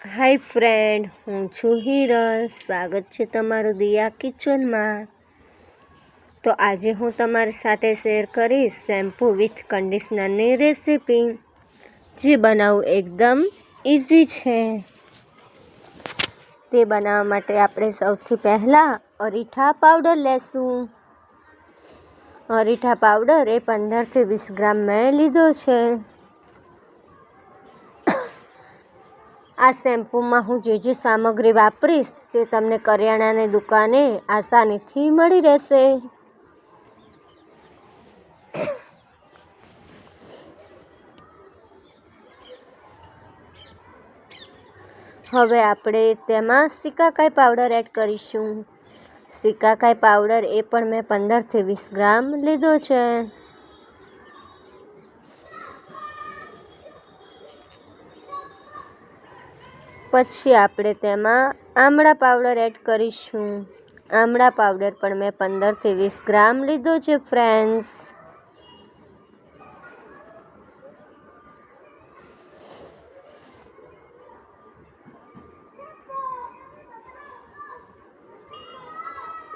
હાય friend, હું છું હિરલ. સ્વાગત છે તમારું દિયા કિચનમાં. તો આજે હું તમારી સાથે શેર કરીશ શેમ્પૂ વિથ કન્ડિશનરની રેસીપી, જે બનાવવું એકદમ ઇઝી છે. તે બનાવવા માટે આપણે સૌથી પહેલાં અરીઠા પાવડર લેશું. અરીઠા પાવડર એ પંદરથી વીસ ગ્રામ મેં લીધો છે. આ શેમ્પૂમાં હું જે જે સામગ્રી વાપરીશ તે તમને કરિયાણાની દુકાને આસાનીથી મળી રહેશે. હવે આપણે તેમાં સિકાકાઈ પાવડર એડ કરીશું. સિકાકાઈ પાવડર એ પણ મેં પંદરથી વીસ ગ્રામ લીધો છે. પછી આપણે તેમાં આમળા પાવડર એડ કરીશું. આમળા પાવડર પણ મેં પંદરથી વીસ ગ્રામ લીધો છે ફ્રેન્ડ્સ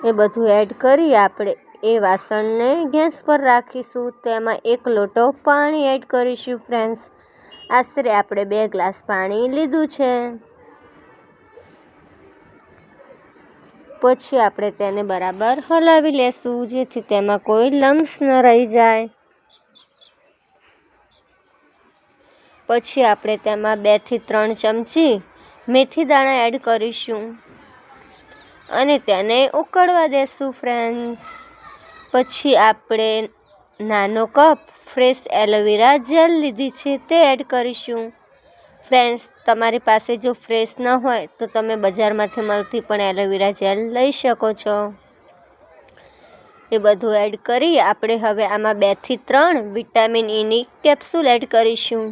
એ બધું એડ કરી આપણે એ વાસણને ગેસ પર રાખીશું. તેમાં એક લોટો પાણી એડ કરીશું ફ્રેન્ડ્સ આશરે આપણે બે ગ્લાસ પાણી લીધું છે. પછી આપણે તેને બરાબર હલાવી લેશું, જેથી તેમાં કોઈ લમ્સ ન રહી જાય. પછી આપણે તેમાં બેથી ત્રણ ચમચી મેથી દાણા એડ કરીશું. અને તેને ઉકળવા દેશું ફ્રેન્ડ્સ પછી આપણે નાનો કપ ફ્રેશ એલોવેરા જેલ લીધી છે તે એડ કરીશું. ફ્રેન્ડ્સ તમારી પાસે જો ફ્રેશ ન હોય, તો તમે બજારમાંથી મળતી પણ એલોવેરા જેલ લઈ શકો છો. એ બધું એડ કરી આપણે હવે આમાં બેથી ત્રણ વિટામિન ઈની કેપ્સ્યુલ એડ કરીશું.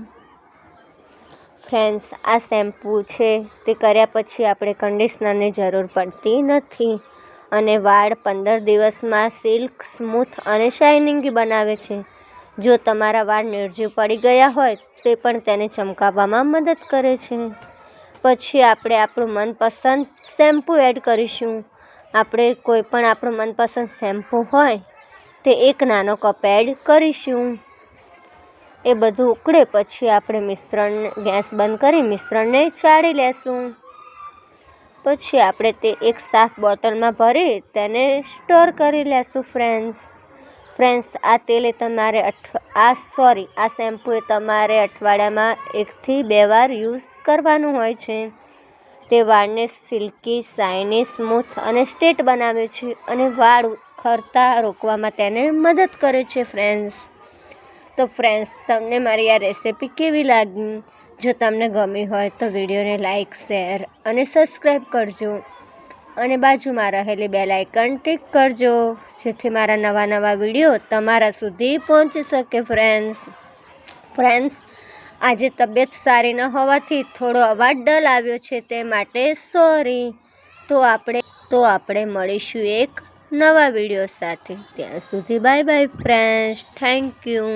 ફ્રેન્ડ્સ આ શેમ્પૂ છે, તે કર્યા પછી આપણે કન્ડિશનરની જરૂર પડતી નથી અને વાળ પંદર દિવસમાં સિલ્ક સ્મૂથ અને શાઇનિંગી બનાવે છે. જો તમારા વાળ નિર્જીવ પડી ગયા હોય, તે પણ તેને ચમકાવવામાં મદદ કરે છે. પછી આપણે આપણું મનપસંદ શેમ્પૂ એડ કરીશું. આપણે કોઈ પણ આપણું મનપસંદ શેમ્પૂ હોય, તે એક નાનો કપ એડ કરીશું. એ બધું ઉકળે પછી આપણે મિશ્રણ, ગેસ બંધ કરી મિશ્રણને ચાળી લેશું. પછી આપણે તે એક સાફ બોટલમાં ભરી તેને સ્ટોર કરી લેશું, ફ્રેન્ડ્સ. ફ્રેન્ડ્સ આ તેલ તમારે આ સોરી આ શેમ્પૂએ તમારે અઠવાડિયામાં એકથી બે વાર યુઝ કરવાનું હોય છે. તે વાળને સિલ્કી શાઇની સ્મૂથ અને સ્ટેટ બનાવે છે અને વાળ ખરતા રોકવામાં તેને મદદ કરે છે ફ્રેન્ડ્સ તો ફ્રેન્ડ્સ તમને મારી આ રેસિપી કેવી લાગી? જો તમને ગમી હોય તો વિડીયોને લાઇક શેર અને સબસ્ક્રાઈબ કરજો. અને બાજુમાં રહેલી બેલ આઇકન ટિક કરજો, જેથી મારા નવા નવા વીડિયો તમારા સુધી પહોંચી શકે ફ્રેન્ડ્સ ફ્રેન્ડ્સ આજે તબિયત સારી ન હોવાથી થોડો અવાજ ડલ આવ્યો છે તે માટે સોરી તો આપણે તો આપણે મળીશું એક નવા વીડિયો સાથે. ત્યાં સુધી bye bye friends thank you